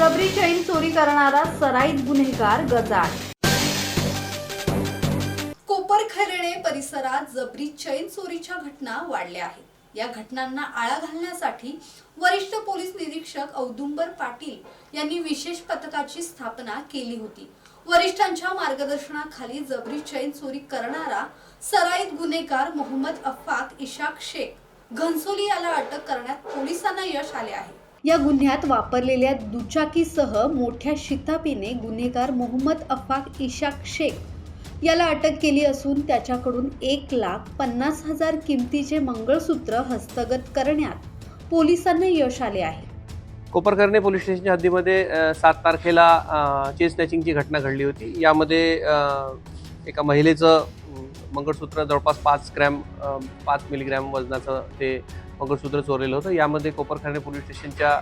जबरी चैन चोरी करणारा सराईत गुन्हेगार गजाड कोपरखैरणे परिसरात जबरी चैन चोरीच्या घटना वाढल्या आहेत. या घटनांना आळा घालण्यासाठी वरिष्ठ पोलीस निरीक्षक औदुंबर पाटील यांनी विशेष पथकाची स्थापना केली होती. वरिष्ठांच्या मार्गदर्शनाखाली जबरी चैन चोरी करणारा सराईत गुन्हेगार मोहम्मद अफाक इशाक शेख घनसोली याला अटक करण्यात पोलिसांना यश आले आहे. या गुन्ह्यात वापरलेल्या दुचाकीसह मोठ्या शितापीने गुन्हेगार मोहम्मद अफाक इशाक शेख याला अटक केली असून त्याच्याकडून एक लाख पन्नास हजार किमतीचे मंगळसूत्र हस्तगत करण्यात पोलिसांना यश आले आहे. कोपरकरणे पोलीस स्टेशनच्या हद्दीमध्ये सात तारखेला अ, चेन स्नॅचिंगची घटना घडली होती. यामध्ये एका महिलेचं मंगळसूत्र जवळपास पाच ग्रॅम पाच मिलीग्रॅम वजनाचं ते मंगळसूत्र चोरलेलं होतं. यामध्ये कोपरखाने पोलीस स्टेशनच्या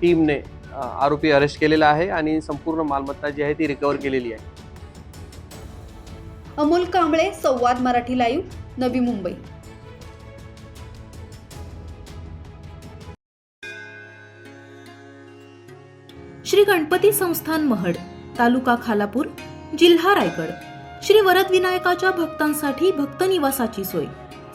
टीमने आरोपी अरेस्ट केलेला आहे आणि संपूर्ण मालमत्ता जी आहे ती रिकवर केलेली आहे. अमोल कांबळे संवाद मराठी लाईव्ह नवी मुंबई. श्री गणपती संस्थान महड तालुका खालापूर जिल्हा रायगड. श्री वरदविनायकाच्या भक्तांसाठी भक्त निवासाची सोय.